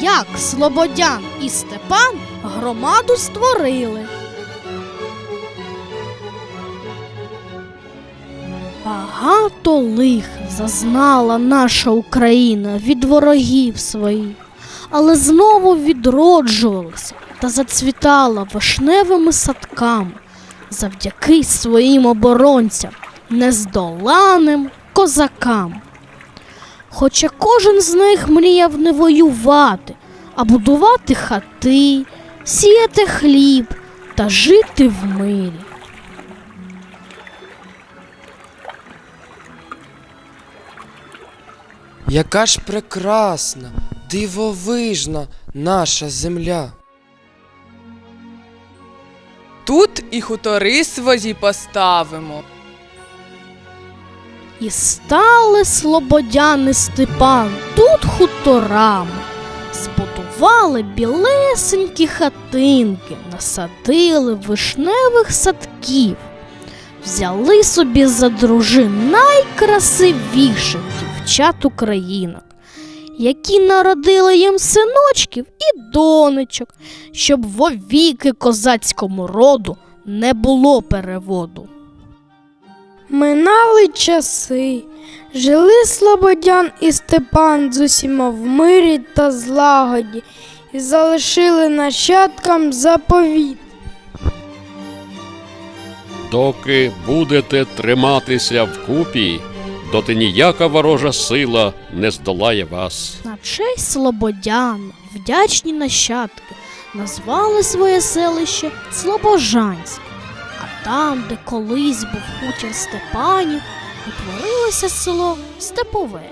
як Слободян і Степан громаду створили. Багато лих зазнала наша Україна від ворогів своїх, але знову відроджувалася та зацвітала вишневими садками завдяки своїм оборонцям, нездоланим козакам. Хоча кожен з них мріяв не воювати, а будувати хати, сіяти хліб та жити в мирі. Яка ж прекрасна, дивовижна наша земля. Тут і хутори свої поставимо. І стали слободяни Степан тут хуторами, збудували білесенькі хатинки, насадили вишневих садків, взяли собі за дружин найкрасивіших дівчат українок, які народили їм синочків і донечок, щоб вовіки козацькому роду не було переводу. Минали часи, жили Слободян і Степан з усіма в мирі та злагоді і залишили нащадкам заповіт. Доки будете триматися вкупі, доти ніяка ворожа сила не здолає вас. На честь Слободян, вдячні нащадки, назвали своє селище Слобожанськ. Там, де колись був хутір Степанів, утворилося село Степове.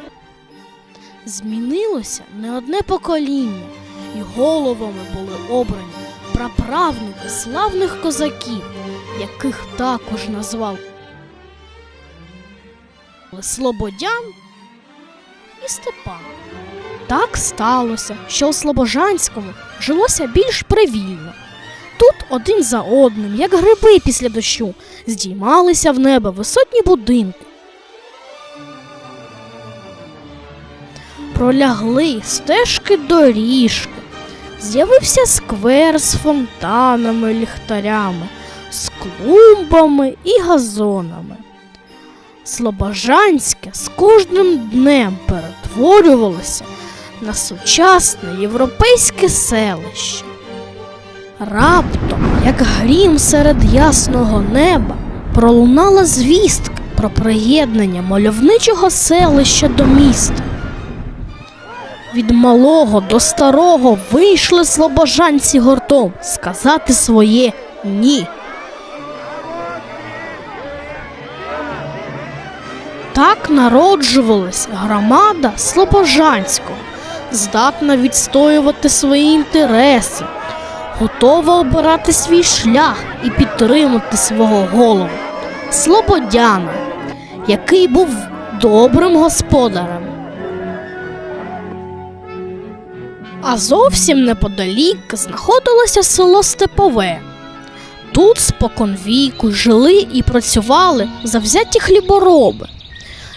Змінилося не одне покоління, і головами були обрані праправники славних козаків, яких також назвав Слободян і Степан. Так сталося, що у Слобожанському жилося більш привільно. Тут один за одним, як гриби після дощу, здіймалися в небо висотні будинки. Пролягли стежки доріжки, з'явився сквер з фонтанами, ліхтарями, з клумбами і газонами. Слобожанське з кожним днем перетворювалося на сучасне європейське селище. Раптом, як грім серед ясного неба, пролунала звістка про приєднання мальовничого селища до міста. Від малого до старого вийшли слобожанці гуртом сказати своє ні. Так народжувалася громада Слобожанського, здатна відстоювати свої інтереси, готова обирати свій шлях і підтримати свого голову Слободяна, який був добрим господарем. А зовсім неподалік знаходилося село Степове. Тут споконвіку жили і працювали завзяті хлібороби.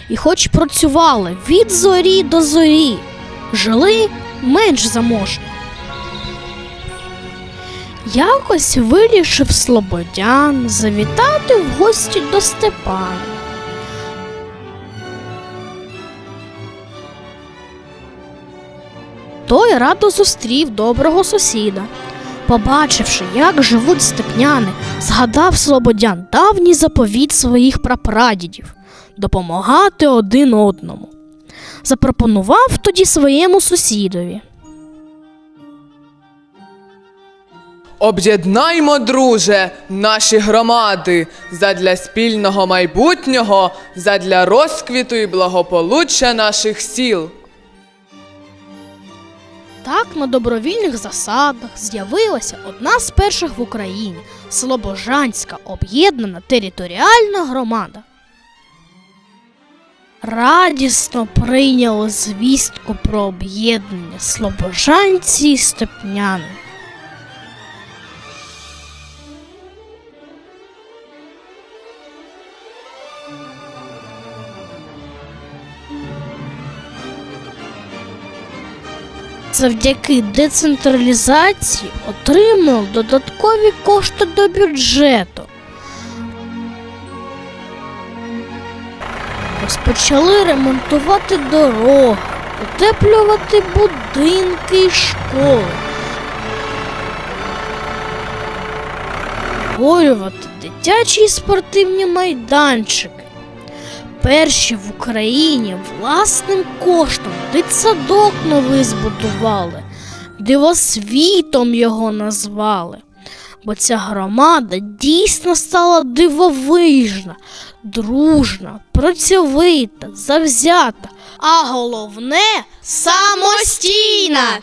І хоч працювали від зорі до зорі, жили менш заможні. Якось вирішив Слободян завітати в гості до Степана. Той радо зустрів доброго сусіда. Побачивши, як живуть степняни, згадав Слободян давній заповіт своїх прапрадідів допомагати один одному. Запропонував тоді своєму сусідові. Об'єднаймо, друже, наші громади задля спільного майбутнього, задля розквіту і благополуччя наших сіл. Так на добровільних засадах з'явилася одна з перших в Україні Слобожанська об'єднана територіальна громада. Радісно прийняли звістку про об'єднання слобожанці і степняни. Завдяки децентралізації отримали додаткові кошти до бюджету. Розпочали ремонтувати дороги, утеплювати будинки і школи. Створювати дитячі спортивні майданчики. Перші в Україні власним коштом дитсадок новий збудували, дивосвітом його назвали. Бо ця громада дійсно стала дивовижна, дружна, працьовита, завзята, а головне самостійна.